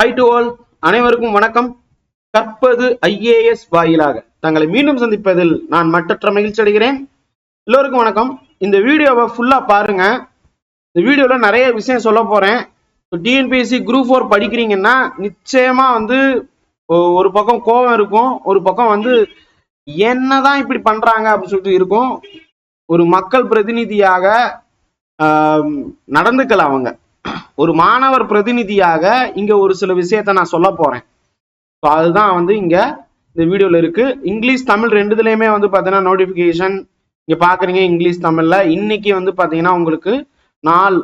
High to all அனைவருக்கும் வணக்கம். கற்பது ஐஏஎஸ் வாயிலாக. தங்களை மீண்டும் சந்திப்பதில் நான் மட்டற்ற மகிழ்ச்சி அடைகிறேன். எல்லோருக்கும் வணக்கம். இந்த வீடியோவை ஃபுல்லா பாருங்க. இந்த வீடியோல நிறைய விஷயம் சொல்ல போறேன். டிஎன்பிஎஸ்சி குரூப் ஃபோர் படிக்கிறீங்கன்னா நிச்சயமா வந்து ஒரு பக்கம் கோபம் இருக்கும். ஒரு பக்கம் வந்து என்னதான் இப்படி பண்றாங்க அப்படின்னு சொல்லிட்டு இருக்கும். ஒரு மக்கள் பிரதிநிதியாக நடந்துக்கலாம் நடந்துக்கல அவங்க. ஒரு மாணவர் பிரதிநிதியாக இங்க ஒரு சில விஷயத்த நான் சொல்ல போறேன். ஸோ அதுதான் வந்து இங்க இந்த வீடியோல இருக்கு. இங்கிலீஷ் தமிழ் ரெண்டுதுலயுமே வந்து பாத்தீங்கன்னா நோட்டிபிகேஷன் இங்க பாக்குறீங்க இங்கிலீஷ் தமிழ்ல. இன்னைக்கு வந்து பாத்தீங்கன்னா உங்களுக்கு நாள்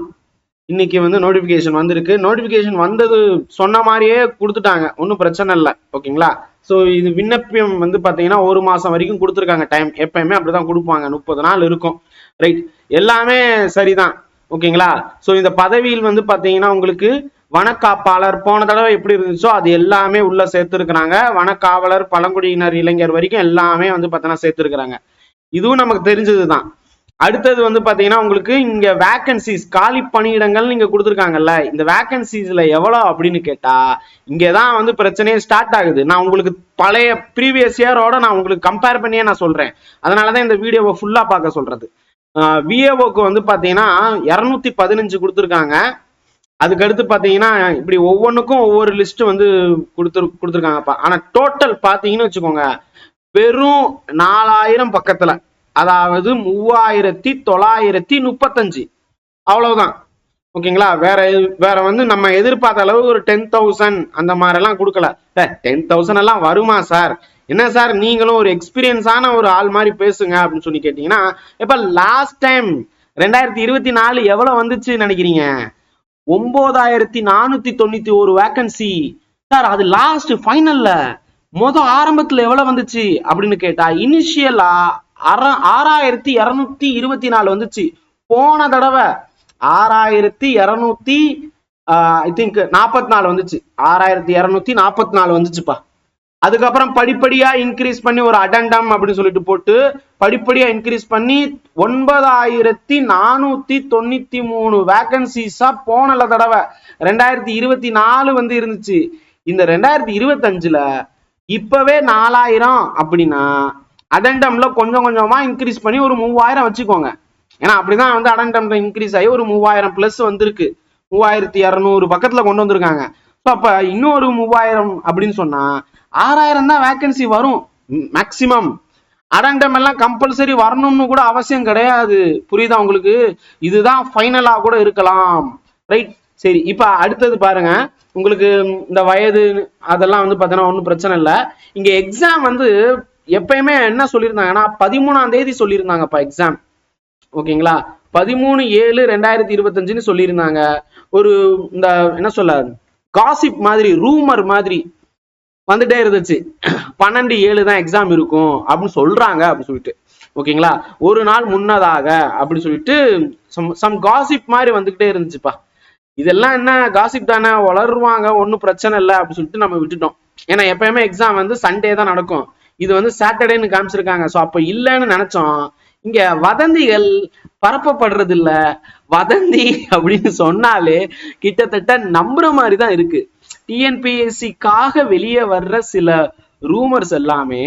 இன்னைக்கு வந்து நோட்டிபிகேஷன் வந்திருக்கு. நோட்டிபிகேஷன் வந்தது சொன்ன மாதிரியே கொடுத்துட்டாங்க. ஒன்றும் பிரச்சனை இல்லை. ஓகேங்களா? ஸோ இது விண்ணப்பம் வந்து பாத்தீங்கன்னா ஒரு மாசம் வரைக்கும் கொடுத்துருக்காங்க டைம் எப்பயுமே அப்படிதான் கொடுப்பாங்க. முப்பது நாள் இருக்கும். ரைட் எல்லாமே சரிதான். ஓகேங்களா? ஸோ இந்த பதவியில் வந்து பார்த்தீங்கன்னா உங்களுக்கு வனக்காப்பாளர் போன தடவை எப்படி இருந்துச்சோ அது எல்லாமே உள்ள சேர்த்துருக்குறாங்க. வனக்காவலர் பழங்குடியினர் இளைஞர் வரைக்கும் எல்லாமே வந்து பார்த்தீங்கன்னா சேர்த்துருக்குறாங்க. இதுவும் நமக்கு தெரிஞ்சது தான் அடுத்தது வந்து பார்த்தீங்கன்னா உங்களுக்கு இங்கே வேக்கன்சிஸ் காலி பணியிடங்கள் நீங்கள் கொடுத்துருக்காங்கல்ல இந்த வேக்கன்சிஸில் எவ்வளோ அப்படின்னு கேட்டால் இங்கே தான் வந்து பிரச்சனையே ஸ்டார்ட் ஆகுது. நான் உங்களுக்கு பழைய ப்ரீவியஸ் இயரோட நான் உங்களுக்கு கம்பேர் பண்ணியே நான் சொல்கிறேன் அதனால தான் இந்த வீடியோவை ஃபுல்லாக பார்க்க சொல்றது. விஏஓக்கு வந்து பாத்தீங்கன்னா இரநூத்தி பதினஞ்சு கொடுத்துருக்காங்க. அதுக்கடுத்து பாத்தீங்கன்னா இப்படி ஒவ்வொன்றுக்கும் ஒவ்வொரு லிஸ்ட் வந்து கொடுத்துரு கொடுத்துருக்காங்கப்பா ஆனா டோட்டல் பார்த்தீங்கன்னு வச்சுக்கோங்க வெறும் நாலாயிரம் பக்கத்துல அதாவது மூவாயிரத்தி தொள்ளாயிரத்தி முப்பத்தஞ்சு. அவ்வளவுதான். ஓகேங்களா? வேற வேற வந்து நம்ம எதிர்பார்த்த அளவு ஒரு டென் தௌசண்ட் அந்த மாதிரி எல்லாம் கொடுக்கல டென் தௌசண்ட் எல்லாம் வருமா சார் என்ன சார் நீங்களும் ஒரு எக்ஸ்பீரியன்ஸான ஒரு ஆள் மாதிரி பேசுங்க அப்படின்னு சொல்லி கேட்டீங்கன்னா இப்ப லாஸ்ட் டைம் ரெண்டாயிரத்தி இருபத்தி நாலு எவ்வளவு வந்துச்சு நினைக்கிறீங்க? ஒன்பதாயிரத்தி நானூத்தி தொண்ணூத்தி ஒரு வேக்கன்சி சார் அது லாஸ்ட் ஃபைனல்ல மொதல் ஆரம்பத்துல எவ்வளவு வந்துச்சு அப்படின்னு கேட்டா இனிஷியலா அற ஆறாயிரத்தி இருநூத்தி இருபத்தி நாலு வந்துச்சு. போன தடவை ஆறாயிரத்தி இருநூத்தி ஐ திங்க் நாற்பத்தி நாலு வந்துச்சு. ஆறாயிரத்தி இரநூத்தி நாற்பத்தி நாலு வந்துச்சுப்பா. அதுக்கப்புறம் படிப்படியா இன்க்ரீஸ் பண்ணி ஒரு அடண்டம் அப்படின்னு சொல்லிட்டு போட்டு படிப்படியா இன்க்ரீஸ் பண்ணி ஒன்பதாயிரத்தி நானூத்தி தொண்ணூத்தி மூணு வேகன்சிஸா போனல தடவை. ரெண்டாயிரத்தி இருபத்தி நாலு வந்து இருந்துச்சு. இந்த ரெண்டாயிரத்தி இருபத்தஞ்சுல இப்பவே நாலாயிரம் அப்படின்னா அடண்டம்ல கொஞ்சம் கொஞ்சமா இன்க்ரீஸ் பண்ணி ஒரு மூவாயிரம் வச்சுக்கோங்க. ஏன்னா அப்படிதான் வந்து அடண்டம்ல இன்க்ரீஸ் ஆகி ஒரு மூவாயிரம் பிளஸ் வந்திருக்கு. மூவாயிரத்தி இரநூறு பக்கத்துல கொண்டு வந்திருக்காங்க. ஸோ அப்ப இன்னொரு மூவாயிரம் அப்படின்னு சொன்னா ஆறாயிரம் தான் வேக்கன்சி வரும். மேக்சிமம் அடண்டம் எல்லாம் கம்பல்சரி வரணும்னு கூட அவசியம் கிடையாது. புரியுதா உங்களுக்கு? இதுதான் ஃபைனலா கூட இருக்கலாம். ரைட் சரி இப்ப அடுத்தது பாருங்க. உங்களுக்கு இந்த வயது அதெல்லாம் வந்து பார்த்தீங்கன்னா ஒன்றும் பிரச்சனை இல்லை. இங்க எக்ஸாம் வந்து எப்பயுமே என்ன சொல்லியிருந்தாங்கன்னா பதிமூணாம் தேதி சொல்லியிருந்தாங்கப்பா எக்ஸாம் ஓகேங்களா? பதிமூணு ஏழு ரெண்டாயிரத்தி இருபத்தஞ்சுன்னு சொல்லியிருந்தாங்க. ஒரு இந்த என்ன சொல்ல? காசிப் மாதிரி ரூமர் மாதிரி. வந்துட்டே இருந்துச்சு. பன்னெண்டு ஏழு தான் எக்ஸாம் இருக்கும். அப்படின்னு சொல்றாங்க அப்படின்னு சொல்லிட்டு. ஓகேங்களா? ஒரு நாள் முன்னதாக அப்படின்னு சொல்லிட்டு சம் காசிப் மாதிரி வந்துகிட்டே இருந்துச்சுப்பா. இதெல்லாம் என்ன? காசிப் தானே? வளருவாங்க. ஒன்றும் பிரச்சனை இல்லை அப்படின்னு சொல்லிட்டு நம்ம விட்டுட்டோம். ஏன்னா எப்பயுமே எக்ஸாம் வந்து சண்டே தான் நடக்கும். இது வந்து சாட்டர்டேன்னு காமிச்சிருக்காங்க. ஸோ அப்போ இல்லைன்னு நினைச்சோம். இங்க வதந்திகள் பரப்பப்படுறது இல்ல வதந்தி அப்படின்னு சொன்னாலே கிட்டத்தட்ட நம்புற மாதிரி தான் இருக்கு. டிஎன்பிஎஸ்சிக்காக வெளியே வர்ற சில ரூமர்ஸ் எல்லாமே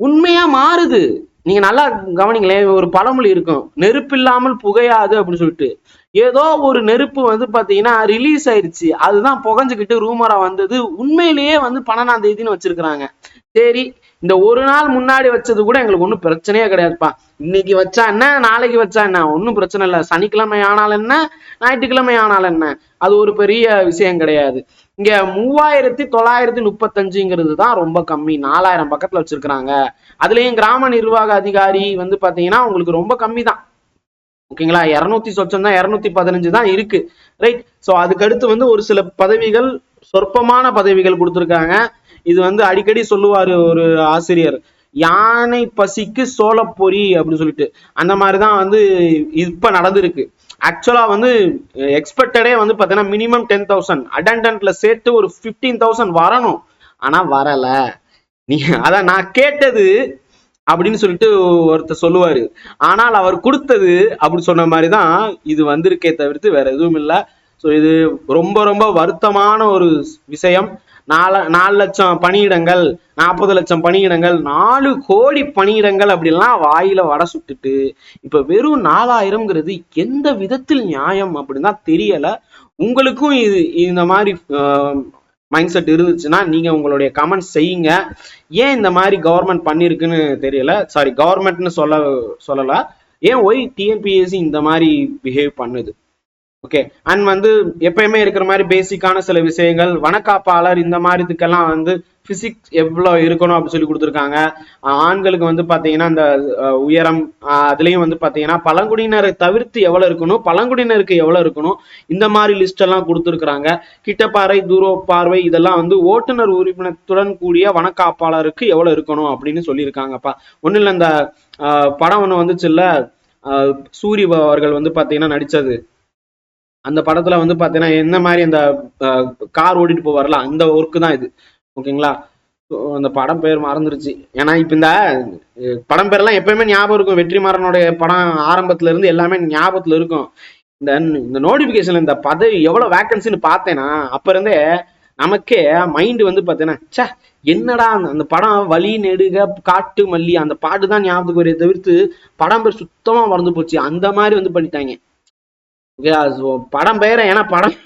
உண்மையா மாறுது. நீங்க நல்லா கவனிங்களேன் ஒரு பழமொழி இருக்கும். நெருப்பு இல்லாமல் புகையாது அப்படின்னு சொல்லிட்டு. ஏதோ ஒரு நெருப்பு வந்து பாத்தீங்கன்னா ரிலீஸ் ஆயிருச்சு. அதுதான் புகஞ்சுக்கிட்டு ரூமரா வந்தது. உண்மையிலேயே வந்து பன்னெண்டாம் தேதின்னு வச்சிருக்கிறாங்க. சரி இந்த ஒரு நாள் முன்னாடி வச்சது கூட எங்களுக்கு ஒன்றும் பிரச்சனையே கிடையாதுப்பா. இன்னைக்கு வச்சா என்ன நாளைக்கு வச்சா என்ன? ஒன்றும் பிரச்சனை இல்லை. சனிக்கிழமை ஆனால் என்ன ஞாயிற்றுக்கிழமை ஆனால் என்ன? அது ஒரு பெரிய விஷயம் கிடையாது. இங்க மூவாயிரத்தி தொள்ளாயிரத்தி முப்பத்தஞ்சுங்கிறது தான் ரொம்ப கம்மி. நாலாயிரம் பக்கத்துல வச்சிருக்கிறாங்க. அதுலயும் கிராம நிர்வாக அதிகாரி வந்து பாத்தீங்கன்னா உங்களுக்கு ரொம்ப கம்மி தான் ஓகேங்களா? இரநூத்தி சொச்சம் தான் இரநூத்தி பதினஞ்சு தான் இருக்கு. ரைட் ஸோ அதுக்கடுத்து வந்து ஒரு சில பதவிகள் சொற்பமான பதவிகள் கொடுத்துருக்காங்க. இது வந்து அடிக்கடி சொல்லுவாரு ஒரு ஆசிரியர். யானை பசிக்கு சோளப்பொரி அப்படின்னு சொல்லிட்டு. அந்த மாதிரி தான் வந்து இப்ப நடந்திருக்கு. ஆக்சுவலா வந்து எக்ஸ்பெக்டடே வந்து பாத்தீங்கன்னா மினிமம் டென் தௌசண்ட் அட்டண்டன்ட்ல சேர்த்து ஒரு ஃபிஃப்டீன் தௌசண்ட் வரணும். ஆனா வரல. நீ அதான் நான் கேட்டது அப்படின்னு சொல்லிட்டு ஒருத்தர் சொல்லுவாரு. ஆனால் அவர் கொடுத்தது அப்படின்னு சொன்ன மாதிரி தான் இது வந்திருக்கே தவிர்த்து வேற எதுவும் இல்லை. ஸோ இது ரொம்ப ரொம்ப வருத்தமான ஒரு விஷயம். நாலு நாலு லட்சம் பணியிடங்கள் நாற்பது லட்சம் பணியிடங்கள் நாலு கோடி பணியிடங்கள் அப்படிலாம் வாயில வடை சுட்டுட்டு இப்ப வெறும் நாலாயிரம்ங்கிறது எந்த விதத்தில் நியாயம் அப்படின்னு தான் தெரியல. உங்களுக்கும் இது இந்த மாதிரி மைண்ட் செட் இருந்துச்சுன்னா நீங்க உங்களுடைய கமெண்ட்ஸ் செய்யுங்க. ஏன் இந்த மாதிரி கவர்மெண்ட் பண்ணிருக்குன்னு தெரியல. சாரி கவர்மெண்ட்னு சொல்ல சொல்லல. ஏன் ஒய் டிஎன்பிஎஸ்சி இந்த மாதிரி பிஹேவ் பண்ணுது? ஓகே அண்ட் வந்து எப்பயுமே இருக்கிற மாதிரி பேசிக்கான சில விஷயங்கள் வனக்காப்பாளர் இந்த மாதிரி இதுக்கெல்லாம் வந்து பிசிக்ஸ் எவ்வளோ இருக்கணும் அப்படின்னு சொல்லி கொடுத்துருக்காங்க. ஆண்களுக்கு வந்து பார்த்தீங்கன்னா அந்த உயரம் அதுலேயும் அதுலயும் வந்து பார்த்தீங்கன்னா பழங்குடியினரை தவிர்த்து எவ்வளோ இருக்கணும் பழங்குடியினருக்கு எவ்வளோ இருக்கணும் இந்த மாதிரி லிஸ்ட் எல்லாம் கொடுத்துருக்குறாங்க. கிட்டப்பாறை தூர பார்வை இதெல்லாம் வந்து ஓட்டுநர் உறுப்பினத்துடன் கூடிய வனக்காப்பாளருக்கு எவ்வளோ இருக்கணும் அப்படின்னு சொல்லியிருக்காங்கப்பா. ஒன்றும் இல்லை இந்த ஆஹ், படம் ஒன்று வந்துச்சுல்ல ஆஹ், சூரி அவர்கள் வந்து பார்த்தீங்கன்னா நடிச்சது. அந்த படத்துல வந்து பாத்தீங்கன்னா என்ன மாதிரி அந்த கார் ஓடிட்டு போவார்ல அந்த ஒர்க்கு தான் இது. ஓகேங்களா? அந்த படம் பேர் மறந்துருச்சு. ஏன்னா இப்ப இந்த படம் பேர்லாம் எப்பயுமே ஞாபகம் இருக்கும். வெற்றிமாறனுடைய படம் ஆரம்பத்துல இருந்து எல்லாமே ஞாபகத்துல இருக்கும். இந்த இந்த நோட்டிபிகேஷன்ல இந்த பதவி எவ்வளவு வேக்கன்சின்னு பார்த்தேன்னா அப்ப இருந்தே நமக்கே மைண்டு வந்து பாத்தீங்கன்னா ச்சே என்னடா அந்த- அந்த படம் வழி நெடுக காட்டு மல்லி அந்த பாட்டு தான் ஞாபகத்துக்கு வரைய தவிர்த்து படம் பேர் சுத்தமா மறந்து போச்சு. அந்த மாதிரி வந்து பண்ணிட்டாங்க. படம் பெயரை ஏன்னா படம்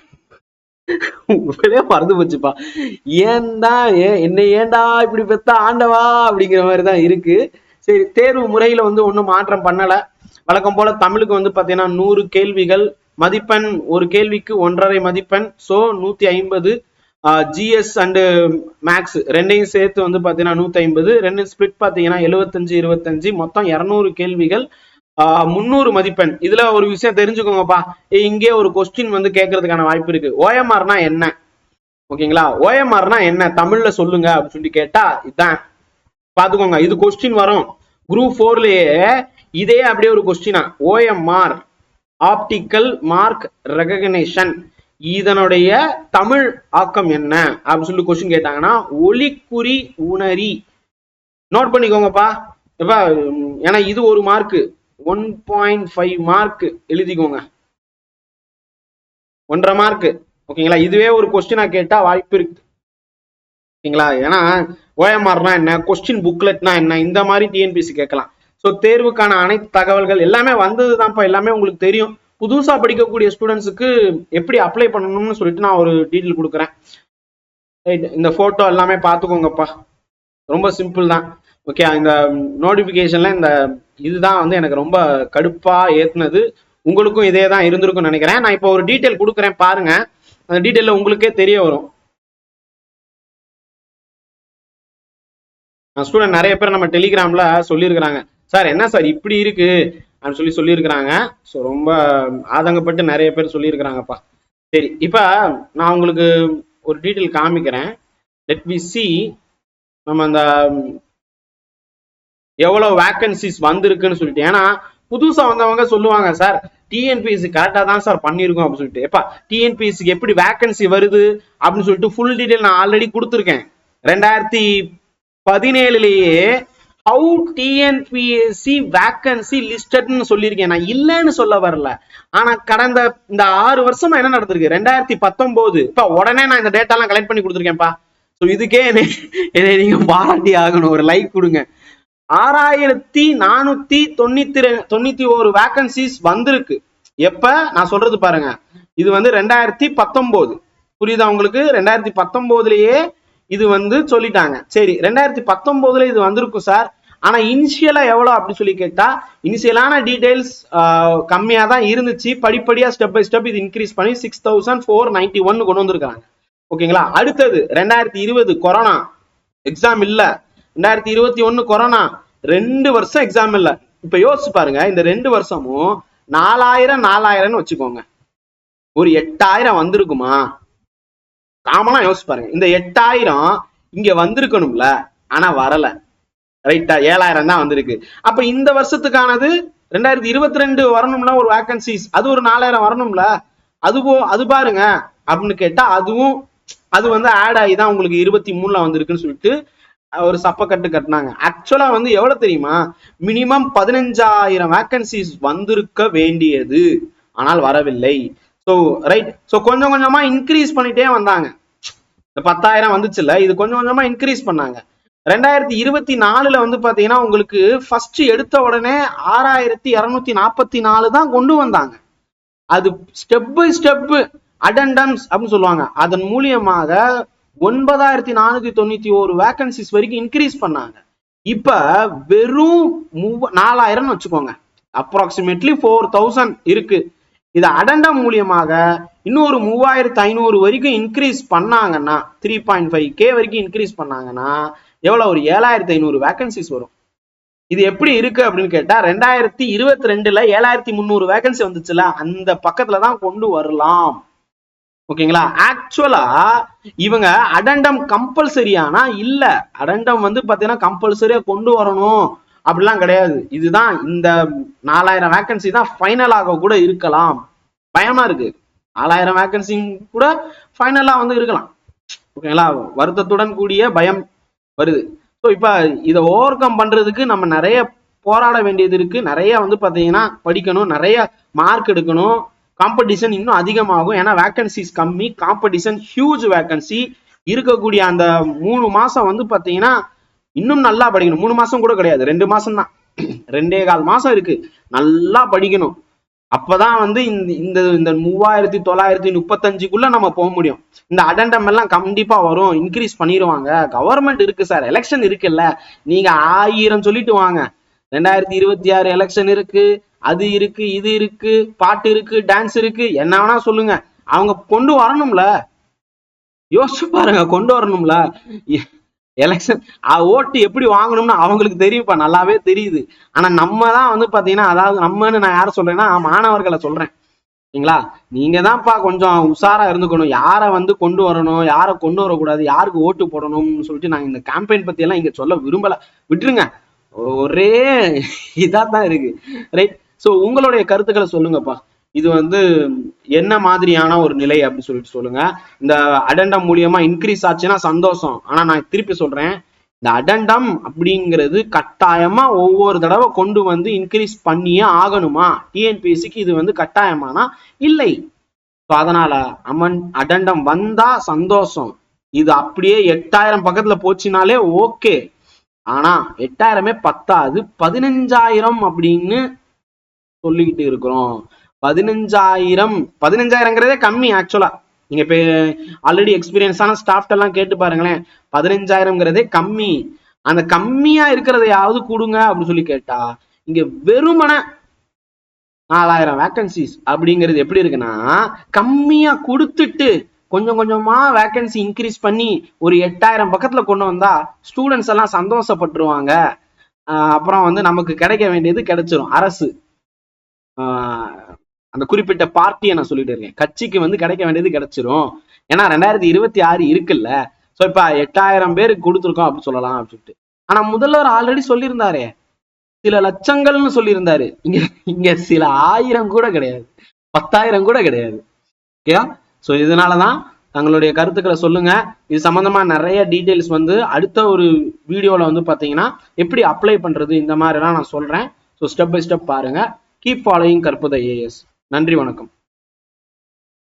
உண்மையிலே மறந்து போச்சுப்பா. ஏன்டா ஏ என்னை ஏன்டா இப்படி பெத்தா ஆண்டவா அப்படிங்கிற மாதிரி தான் இருக்கு. சரி தேர்வு முறையில வந்து ஒன்றும் மாற்றம் பண்ணல. வழக்கம் போல தமிழுக்கு வந்து பாத்தீங்கன்னா நூறு கேள்விகள். மதிப்பெண் ஒரு கேள்விக்கு ஒன்றரை மதிப்பெண். ஸோ நூத்தி ஐம்பது ஜிஎஸ் அண்டு மேக்ஸ் ரெண்டையும் சேர்த்து வந்து பாத்தீங்கன்னா நூத்தி ஐம்பது. ரெண்டு ஸ்பிளிட் பாத்தீங்கன்னா எழுபத்தஞ்சு இருபத்தஞ்சு. மொத்தம் இரநூறு கேள்விகள். முந்நூறு மதிப்பெண். இதுல ஒரு விஷயம் தெரிஞ்சுக்கோங்கப்பா. இங்கே ஒரு கொஸ்டின் வந்து கேட்கறதுக்கான வாய்ப்பு இருக்கு. ஓஎம்ஆர்னா என்ன? ஓகேங்களா? ஓஎம்ஆர்னா என்ன? தமிழ்ல சொல்லுங்க அப்படின்னு சொல்லி கேட்டா இதான். பாத்துக்கோங்க இது கொஸ்டின் வரும். குரூப் ஃபோர்லயே இதே அப்படியே ஒரு கொஸ்டினா ஓஎம்ஆர் ஆப்டிக்கல் மார்க் ரெகக்னேஷன் இதனுடைய தமிழ் ஆக்கம் என்ன? அப்படின்னு சொல்லி கொஸ்டின் கேட்டாங்கன்னா ஒளிக்குறி உணரி. நோட் பண்ணிக்கோங்கப்பா. ஏன்னா இது ஒரு mark one point five mark எழுதிக்கோங்க. ஒன்றரை மார்க் ஓகேங்களா? இதுவே ஒரு கொஸ்டினா கேட்டா வாய்ப்பு இருக்கு. ஓகேங்களா? ஏன்னா ஓஎம்ஆர்னா என்ன? கொஸ்டின் புக்லெட்னா என்ன? இந்த மாதிரி டிஎன்பிசி கேட்கலாம். ஸோ தேர்வுக்கான அனைத்து தகவல்கள் எல்லாமே வந்தது தான்ப்பா எல்லாமே உங்களுக்கு தெரியும். புதுசாக படிக்கக்கூடிய ஸ்டூடெண்ட்ஸுக்கு எப்படி அப்ளை பண்ணணும்னு சொல்லிட்டு நான் ஒரு டீட்டெயில் கொடுக்குறேன். Right, இந்த ஃபோட்டோ எல்லாமே பார்த்துக்கோங்கப்பா. ரொம்ப சிம்பிள் தான். ஓகே இந்த நோட்டிஃபிகேஷனில் இந்த இதுதான் வந்து எனக்கு ரொம்ப கடுப்பா ஏத்துனது. உங்களுக்கும் இதே தான் இருந்திருக்கும்னு நினைக்கிறேன். நான் இப்போ ஒரு டீட்டெயில் கொடுக்குறேன் பாருங்க. அந்த டீட்டெயில உங்களுக்கே தெரிய வரும். ஸ்டூடெண்ட் நிறைய பேர் நம்ம டெலிகிராம்ல சொல்லியிருக்கிறாங்க. சார் என்ன சார் இப்படி இருக்கு? அப்படின்னு சொல்லி சொல்லியிருக்கிறாங்க. ஸோ ரொம்ப ஆதங்கப்பட்டு நிறைய பேர் சொல்லியிருக்கிறாங்கப்பா. சரி இப்போ நான் உங்களுக்கு ஒரு டீட்டெயில் காமிக்கிறேன். லெட் வி சி நம்ம அந்த எவ்வளவு வேக்கன்சிஸ் வந்திருக்குன்னு சொல்லிட்டு. ஏன்னா புதுசா வந்தவங்க சொல்லுவாங்க சார் டிஎன்பிஎஸ்சி கரெக்டா தான் சார் பண்ணியிருக்கோம் அப்படின்னு சொல்லிட்டு. எப்பா டிஎன்பிஎஸ்சிக்கு எப்படி வேக்கன்சி வருது அப்படின்னு சொல்லிட்டு ஃபுல் டீடைல் நான் ஆல்ரெடி கொடுத்துருக்கேன். ரெண்டாயிரத்தி பதினேழுலயே ஹவு டிஎன்பிஎஸ்சி வேக்கன்சி லிஸ்டட்னு சொல்லியிருக்கேன். நான் இல்லைன்னு சொல்ல வரல. ஆனா கடந்த இந்த ஆறு வருஷமா என்ன நடந்திருக்கு? ரெண்டாயிரத்தி பத்தொன்பது இப்ப உடனே நான் இந்த டேட்டாலாம் கலெக்ட் பண்ணி கொடுத்துருக்கேன்ப்பா. ஸோ இதுக்கே என்னை என்னை நீங்க பாராட்டி ஆகணும். ஒரு லைக் கொடுங்க. ஆறாயிரத்தி நானூத்தி தொண்ணூத்தி ரெ- தொண்ணூத்தி ஒரு வேக்கன்சிஸ் வந்திருக்கு. எப்ப? நான் சொல்றது பாருங்க. இது வந்து ரெண்டாயிரத்தி பத்தொன்பது புரியுதா உங்களுக்கு? ரெண்டாயிரத்தி பத்தொன்பதுலயே இது வந்து சொல்லிட்டாங்க. சரி ரெண்டாயிரத்தி பத்தொன்பதுல இது வந்திருக்கும் சார். ஆனா இனிஷியலா எவ்வளோ அப்படின்னு சொல்லி கேட்டா இனிஷியலான டீடைல்ஸ் கம்மியா தான் இருந்துச்சு. படிப்படியா ஸ்டெப் பை ஸ்டெப் இது இன்க்ரீஸ் பண்ணி six thousand four ninety one கொண்டு வந்திருக்காங்க ஓகேங்களா? அடுத்தது ரெண்டாயிரத்தி இருபது கொரோனா எக்ஸாம் இல்லை. ரெண்டாயிரத்தி இருபத்தி ஒண்ணு கொரோனா. ரெண்டு வருஷம் எக்ஸாம் இல்ல. இப்ப யோசிச்சு பாருங்க இந்த ரெண்டு வருஷமும் நாலாயிரம் நாலாயிரம்னு வச்சுக்கோங்க. ஒரு எட்டாயிரம் வந்திருக்குமா? காமனா யோசிச்சு பாருங்க. இந்த எட்டாயிரம் இங்க வந்திருக்கணும்ல ஆனா வரல. ரைட்டா ஏழாயிரம் தான் வந்திருக்கு. அப்ப இந்த வருஷத்துக்கானது ரெண்டாயிரத்தி இருபத்தி ரெண்டு வரணும்ல ஒரு வேக்கன்சிஸ் அது ஒரு நாலாயிரம் வரணும்ல. அது போ அது பாருங்க. அப்படின்னு கேட்டா அதுவும் அது வந்து ஆட் ஆகி தான் உங்களுக்கு இருபத்தி மூணுல வந்திருக்குன்னு சொல்லிட்டு ஒரு சப்பக்கட்டு கட்டினாங்க. ஆக்சுவலா வந்து எவ்வளவு தெரியுமா? மினிமம் பதினஞ்சாயிரம் வேகன்சிஸ் வந்திருக்க வேண்டியது. ஆனால் வரவில்லை. ஸோ ரைட் ஸோ கொஞ்சம் கொஞ்சமா இன்க்ரீஸ் பண்ணிட்டே வந்தாங்க. இந்த பத்தாயிரம் வந்துச்சுல்ல இது கொஞ்சம் கொஞ்சமா இன்க்ரீஸ் பண்ணாங்க. ரெண்டாயிரத்தி இருபத்தி நாலுல வந்து பாத்தீங்கன்னா உங்களுக்கு ஃபர்ஸ்ட் எடுத்த உடனே ஆறாயிரத்தி இருநூத்தி நாற்பத்தி நாலு தான் கொண்டு வந்தாங்க. அது ஸ்டெப் பை ஸ்டெப் அடண்டம்ஸ் அப்படின்னு சொல்லுவாங்க. அதன் மூலியமாக ஒன்பதாயிரத்தி நானூத்தி தொண்ணூத்தி ஒரு வேகன்சிஸ் வரைக்கும் இன்க்ரீஸ் பண்ணாங்க. இப்ப வெறும் மூவ நாலாயிரம்னு வச்சுக்கோங்க. அப்ராக்சிமேட்லி ஃபோர் தௌசண்ட் இருக்கு. இது அடண்டம் மூலியமாக இன்னொரு மூவாயிரத்து ஐநூறு வரைக்கும் இன்க்ரீஸ் பண்ணாங்கன்னா த்ரீ பாயிண்ட் ஃபைவ் கே வரைக்கும் இன்க்ரீஸ் பண்ணாங்கன்னா எவ்வளவு? ஒரு ஏழாயிரத்தி ஐநூறு வேகன்சிஸ் வரும். இது எப்படி இருக்கு அப்படின்னு கேட்டா ரெண்டாயிரத்தி இருபத்தி ரெண்டுல ஏழாயிரத்தி முந்நூறு வேகன்சி வந்துச்சுல அந்த பக்கத்துல தான் கொண்டு வரலாம். ஓகேங்களா? ஆக்சுவலா இவங்க அடண்டம் கம்பல்சரியானா இல்ல. அடண்டம் வந்து பாத்தீங்கன்னா கம்பல்சரியா கொண்டு வரணும். அப்படிலாம் கிடையாது. இதுதான் இந்த நாலாயிரம் வேகன்சி தான் ஃபைனலாக கூட இருக்கலாம். பயமா இருக்கு. நாலாயிரம் வேக்கன்சி கூட ஃபைனலா வந்து இருக்கலாம். ஓகேங்களா? வருத்தத்துடன் கூடிய பயம் வருது. ஸோ இப்போ இதை ஓவர் கம் பண்றதுக்கு நம்ம நிறைய போராட வேண்டியது இருக்கு. நிறைய வந்து பாத்தீங்கன்னா படிக்கணும். நிறைய மார்க் எடுக்கணும். காம்படிஷன் இன்னும் அதிகமாகும். ஏன்னா வேக்கன்சிஸ் கம்மி. காம்படிஷன் ஹியூஜ் வேகன்சி இருக்கக்கூடிய அந்த மூணு மாசம் வந்து பாத்தீங்கன்னா இன்னும் நல்லா படிக்கணும். மூணு மாசம் கூட கிடையாது. ரெண்டு மாசம் தான் ரெண்டே கால் மாசம் இருக்கு. நல்லா படிக்கணும். அப்பதான் வந்து இந்த இந்த இந்த மூவாயிரத்தி தொள்ளாயிரத்தி முப்பத்தஞ்சுக்குள்ள நம்ம போக முடியும். இந்த அடண்டம் எல்லாம் கண்டிப்பா வரும். இன்க்ரீஸ் பண்ணிடுவாங்க. கவர்மெண்ட் இருக்கு சார் எலெக்ஷன் இருக்குல்ல. நீங்க ஆயிரம் சொல்லிட்டு வாங்க. ரெண்டாயிரத்தி இருபத்தி ஆறு எலெக்ஷன் இருக்கு. அது இருக்கு இது இருக்கு பாட்டு இருக்கு டான்ஸ் இருக்கு என்ன வேணா சொல்லுங்க. அவங்க கொண்டு வரணும்ல. யோசிச்சு பாருங்க கொண்டு வரணும்ல. எலெக்ஷன் ஓட்டு எப்படி வாங்கணும்னு அவங்களுக்கு தெரியும்ப்பா நல்லாவே தெரியுது. ஆனா நம்ம தான் வந்து பாத்தீங்கன்னா அதாவது நம்மன்னு நான் யார சொல்றேன்னா மாணவர்களை சொல்றேன். சரிங்களா? நீங்க தான்ப்பா கொஞ்சம் உஷாரா இருந்துக்கணும். யாரை வந்து கொண்டு வரணும் யாரை கொண்டு வரக்கூடாது யாருக்கு ஓட்டு போடணும்னு சொல்லிட்டு நாங்க இந்த கேம்பெயின் பத்தி எல்லாம் இங்க சொல்ல விரும்பல. விட்டுருங்க. ஒரே இதா தான் இருக்கு. ரைட் சோ உங்களுடைய கருத்துக்களை சொல்லுங்கப்பா. இது வந்து என்ன மாதிரியான ஒரு நிலை அப்படின்னு சொல்லிட்டு சொல்லுங்க. இந்த அடண்டம் மூலியமா இன்க்ரீஸ் ஆச்சுன்னா சந்தோஷம். ஆனா நான் திருப்பி சொல்றேன். இந்த அடண்டம் அப்படிங்கிறது கட்டாயமா ஒவ்வொரு தடவை கொண்டு வந்து இன்க்ரீஸ் பண்ணியே ஆகணுமா? டிஎன்பிஎஸ்சிக்கு இது வந்து கட்டாயமானா? இல்லை. ஸோ அதனால அமன் அடண்டம் வந்தா சந்தோஷம். இது அப்படியே எட்டாயிரம் பக்கத்துல போச்சுனாலே ஓகே ஆனா எட்டாயிரமே பத்தாது. பதினஞ்சாயிரம் அப்படின்னு சொல்லிக்கிட்டு இருக்கிறோம். பதினஞ்சாயிரம் பதினஞ்சாயிரங்கிறதே கம்மி ஆக்சுவலா நீங்க இப்ப ஆல்ரெடி எக்ஸ்பீரியன்ஸான ஸ்டாஃப்ட் எல்லாம் கேட்டு பாருங்களேன். பதினஞ்சாயிரம்ங்கிறதே கம்மி. அந்த கம்மியா இருக்கிறதையாவது கொடுங்க அப்படின்னு சொல்லி கேட்டா இங்க வெறுமன நாலாயிரம் வேக்கன்சிஸ் அப்படிங்கிறது எப்படி இருக்குன்னா கம்மியா கொடுத்துட்டு கொஞ்சம் கொஞ்சமா வேக்கன்சி இன்க்ரீஸ் பண்ணி ஒரு எட்டாயிரம் பக்கத்துல கொண்டு வந்தா ஸ்டூடெண்ட்ஸ் எல்லாம் சந்தோஷப்பட்டுருவாங்க. அப்புறம் வந்து நமக்கு கிடைக்க வேண்டியது கிடைச்சிரும். அரசு. அந்த குறிப்பிட்ட பார்ட்டியை நான் சொல்லிட்டு இருக்கேன். கட்சிக்கு வந்து கிடைக்க வேண்டியது கிடைச்சிரும். ஏன்னா ரெண்டாயிரத்தி இருபத்தி ஆறு இருக்குல்ல. ஸோ இப்போ எட்டாயிரம் பேருக்கு கொடுத்துருக்கோம் அப்படின்னு சொல்லலாம் அப்படின்ட்டு. ஆனா முதல்வர் ஆல்ரெடி சொல்லியிருந்தாரே. சில லட்சங்கள்னு சொல்லியிருந்தாரு. இங்க இங்க சில ஆயிரம் கூட கிடையாது. பத்தாயிரம் கூட கிடையாது. ஓகேயா ஸோ இதனாலதான் தங்களுடைய கருத்துக்களை சொல்லுங்க. இது சம்பந்தமா நிறைய டீட்டெயில்ஸ் வந்து அடுத்த ஒரு வீடியோல வந்து பாத்தீங்கன்னா எப்படி அப்ளை பண்றது இந்த மாதிரிலாம் நான் சொல்றேன். ஸோ ஸ்டெப் பை ஸ்டெப் பாருங்க. கீப் ஃபாலோயிங் கற்பதை ஏஎஸ் நன்றி வணக்கம்.